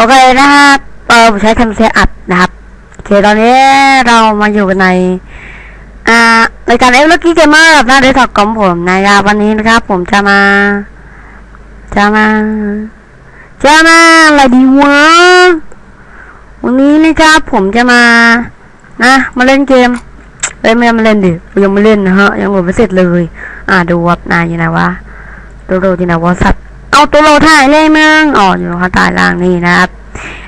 โอเคนะครับเออผมใช้ทำเซอัดนะครับโอเคตอนนี้เรามาอยู่ในอ่ารายการเอฟล์กี้เกมเมอร์หน้าเดสก์ท็อปของผมนะครับวันนี้นะครับ ผมจะมา จะมา จะมาอะไรดีวะวันนี้นะครับผมจะมา นะมาเล่นเกมเล่นไม่มาเล่นดิยังไม่เล่นนะฮะยังโหลดไม่เสร็จเลย อ่าดูวับนายอยู่ไหนวะดูดูที่ไหนวะสัตว เอาตัวโลถ่ายเลยมึงอ๋ออยู่ข้างใต้ล่างนี่นะครับ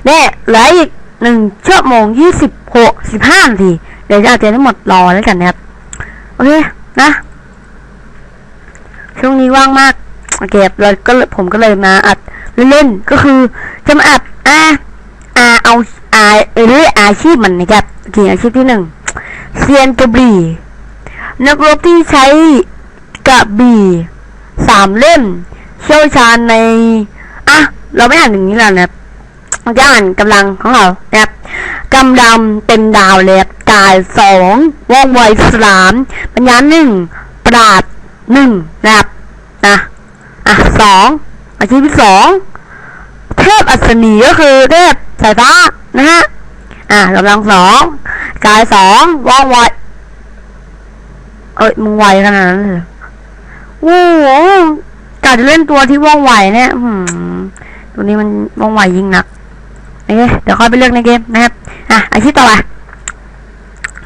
เนี่ยเหลืออีกหนึ่งชั่วโมงยี่สิบหกสิบห้านาทีเดี๋ยวจะเอาเจนทั้งหมดรอแล้วกันนะครับโอเคนะ ช่วงนี้ว่างมากโอเคเราก็ผมก็เลยมาอัดเล่นๆก็คือจะมาอัดอ่าอ่าเอาอาเรืออาชีพมันนะครับโอเคอาชีพที่หนึ่งเซียนกระบี่นักรบที่ใช้กระบี่สามเล่ม เชี่ยวชาญในอะเราไม่อ่านอย่างนี้แล้วนะครับเราจะอ่านกำลังของเรานะครับกำดำเต็มดาวเลยครับกายสองว่องไวสามปัญญาหนึ่งปราดหนึ่งนะครับนะอะสองอาชีพที่สองเทพอัศนีก็คือเทพสายฟ้านะฮะอะกำลังสองกายสองว่องไวเอ้ยมึงไวขนาดนั้นเลยเหรอโอ้ กาจะเล่นตัวที่ว่องไวเนี่ยตัวนี้มันว่องไวยิ่งนักโอเคเดี๋ยวค่อยไปเลือกในเกมนะครับ อะอาชีพต่อไป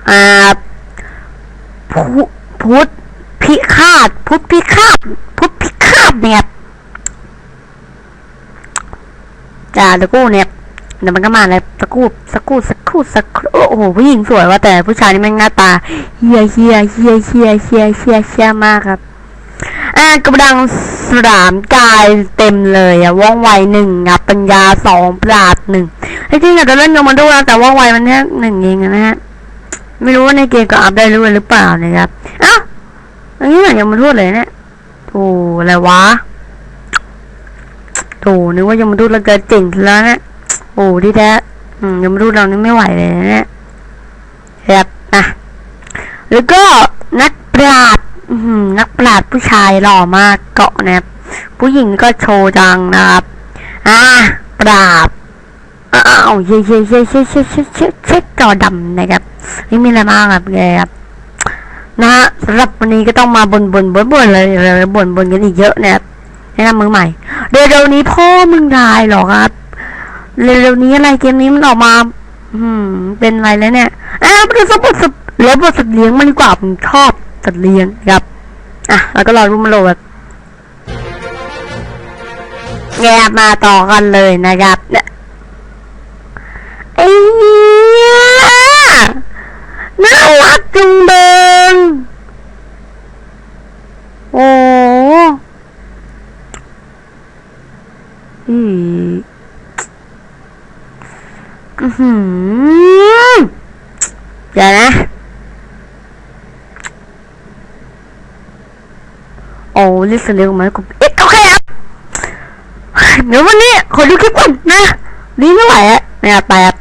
อ่าพุทธพิฆาตพุทธพิฆาตพุทธพิฆาตเนี่ยจ้าตะกู้เนี่ยเดี๋ยวมันก็มาเลยตะกู้สกครู่สักครู่สักครู่โอ้โหผู้หญิงสวยว่าแต่ผู้ชายนี่แม่งหน้าตาเฮียเฮียเฮียเฮียเฮียเฮียเฮียมากครับ อ่ากระดังสามกายเต็มเลยอะว่องไวหนึ่งอะปัญญาสองปราดหนึ่งไอ้จริงอยากจะเล่นโยมาดูนะแต่ว่องไวมันแค่หนึ่งเองนะฮะ ไม่รู้ว่าในเกมก็อัพได้ด้หรือเปล่านะครับอ้าวอันนี้หมือยังมาทูดเลยเนี่ยโถูอะไรวะโถูนึกว่ายังมาทูดเราจะเจ๋งแล้วนะโอ้ที่แท้อืมยังมาทูเรานี่ไม่ไหวเลยนะเนี่ยครับอะแล้วก็นักปราดนัก ลาดผู้ชายหล่อมากเกาะนะครับผู้หญิงก็โชว์ดังนะครับ อ่าปราบอ้าวเช็ดเย้เย้เย้เย้เย้เช็ดจอดำนะครับไม่มีอะไรมากครับเลยครับนะฮะสำหรับวันนี้ก็ต้องมาบนบนบนบนเลยเลยบนบนกันอีกเยอะนะครับแนะนำมือใหม่เร็วๆนี้พ่อมึงได้หรอครับเร็วๆนี้อะไรเกมนี้มันออกมา อืม เป็นอะไรแล้วเนี่ยอ้าวมันสมบูรณ์สุดเลี้ยงบนสัตว์เลี้ยงมันกว่าผมชอบสัตว์เลี้ยงครับ อะแล้วก็รอรุมนโหลดแงมาต่อกันเลยนะครับเนี่ยไอ้เนี่ยน่ารักจุงเบงโอ้อืมอือหือเดี๋ยวนะ โอ้ลิสเร็วไหมกูเอ๊ะโอเคครับเดี๋ยววันนี้ขอดูคลิปก่อนนะดีไม่ไหวอะเนี่ยไปอะ